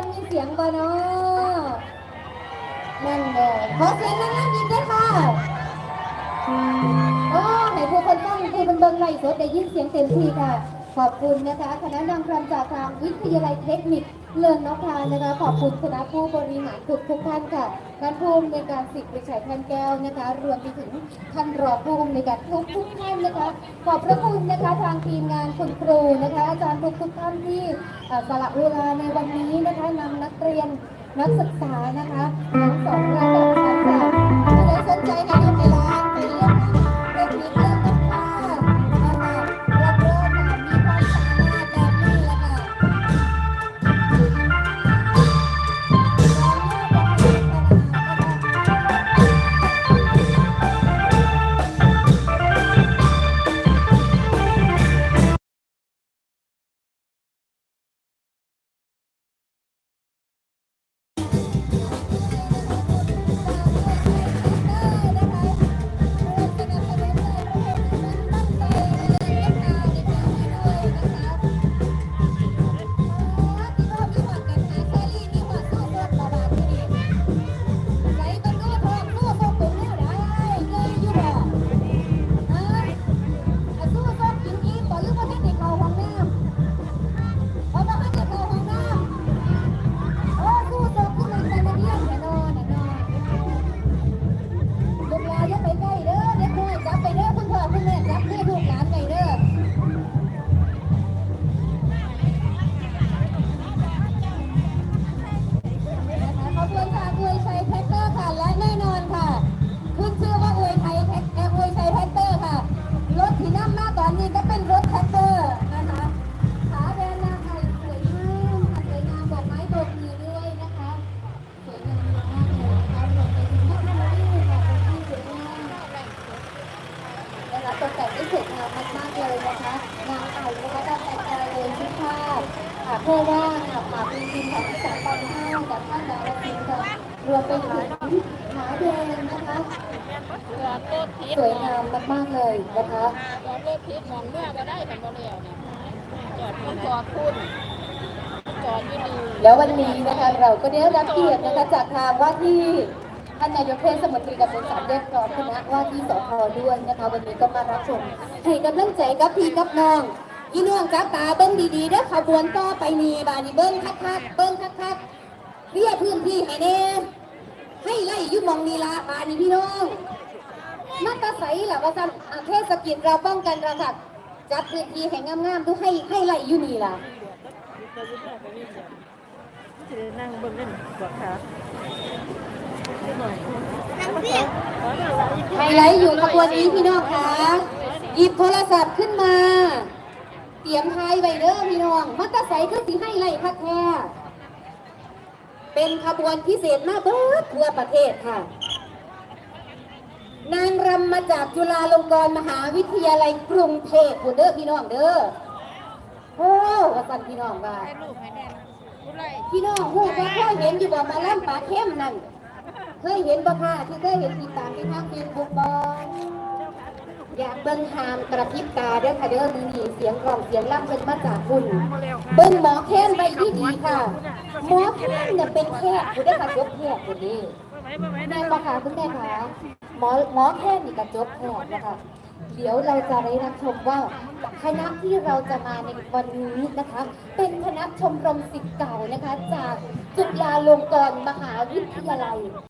นมีเสียงบ่เนาะนั่นเลยขอเสียงนั่งๆอีกด้วยค่ะโอ้ให้ผู้คนฟังคือมันเบิ่งไลฟ์สดได้ยินเสียงเต็มที่ค่ะ ขอบคุณนะคะ คณะนางรำจากทางวิทยาลัยเทคนิค เลินนกทานนะคะขอบคุณคณะผู้บริหารทุกทุกท่านค่ะท่านผู้อำนวยการสิทธิ์วิชัยพันแก้วนะคะ รวมไปถึงท่านรองผู้อำนวยการทุกทุกท่านนะคะ ขอบพระคุณนะคะทางทีมงานคุณครูนะคะ อาจารย์ทุกทุกท่านที่อ่อสละเวลาในวันนี้นะคะนำนักเรียนนักศึกษานะคะทั้งสองระดับ รวมไปถึงขาแดงนะคะจอดรถพิษสวยงามมากๆเลยนะคะจอดรถพิษมองเมื่อก็ได้กันบ่แล้วเนี่ยจอดคุณจอดคุณจอดอยู่นี่แล้ววันนี้นะคะเราก็ได้รับเกียรตินะคะจากทางว่าที่ท่านนายกเทศมนตรีกับเป็นสามเด็กพร้อมคณะว่าที่สพด้วยนะคะ วันนี้ก็มารับชมให้กำลังใจกับพี่กับน้องพี่น้องจับตาเบิ้งดีๆเด้อขบวนต่อไปนี่บาดนีเบิ้งคักๆเบิ้งคักๆเรียกพื้นที่ให้แน่ให้ไล่อยุ มองนีละบาดนีพี่น้องมาตาใสล่ะว่าสั่นอะเทศกิจเราป้องกันระดับจัดพื้นที่ให้งามๆดูให้ให้ไล่อยู่นี่ล่ะจะนั่งเบิ่งเล่นปวดขาไฮไลท์อยู่ขบวนนี้พี่น้องคะหยิบโทรศัพท์ขึ้นมา เตรียมทายไว้เด้อพี่น้องมัตตาใสคือสิให้ไล่พักแท้ เป็นขบวนพิเศษมาเบิดทั่วประเทศค่ะ นางรำมาจากจุฬาลงกรณ์มหาวิทยาลัยกรุงเทพฯพุ่นเด้อพี่น้องเด้อโอ้ว่าสั่นพี่น้องว่าให้ลูกให้แน่นผู้ไรพี่น้องหูบ่เคยเห็นอยู่บ่มาล่ำปลาเข้มนั่นเคยเห็นบ่ค่ะที่เคยเห็นติดตามในทางเฟซบุ๊กบ่ อยากเบิ่งหามกระพริบตาเด้อค่ะเด้อมีนี่เสียงกลองเสียงล่ำเพิ่นมาจากคุณเบิ่งหมอแค้นไว้ดีดีๆค่ะ หมอแค้นเนี่ยเป็นแพทย์ผู้ได้ค่ะจบแพทย์ผู้นี้แม่นบ่ค่ะคุณแม่คะหมอหมอแค้นนี่ก็จบแพทย์นะคะเดี๋ยวเราจะได้รับชมว่าคณะที่เราจะมาในวันนี้นะคะ เป็นคณะชมรมศิษย์เก่านะคะ จากจุฬาลงกรณ์มหาวิทยาลัย